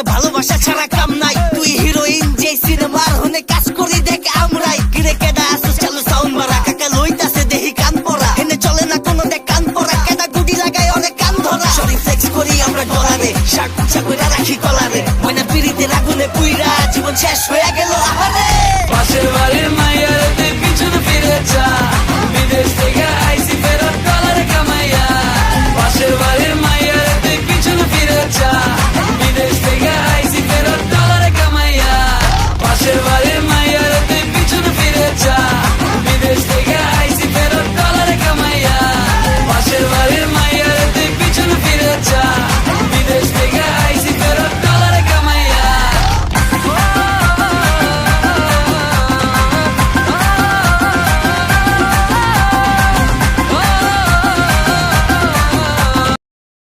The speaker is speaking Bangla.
করে ভালোবাসা ছাড়া কাম নাই। তুই হিরোইন যে সিনেমার হনে কাজ করি দেখ আমরাই। কিরে কেডা আসুস চালু সাউন্ড মারা। কাকা লইতাছে দেহি কান পরা। হেনে চলে না কোনো দেখ কান পরা। কেডা গুডি লাগাই অনেক কান ধরা। সরি ফ্লেক্স করি আমরা ডলারে শার্ট কুচা কইরা রাখি কলারে। ময়না পিড়িতে রাগুনে পুইরা। জীবন শেষ হয়ে গেল। আমার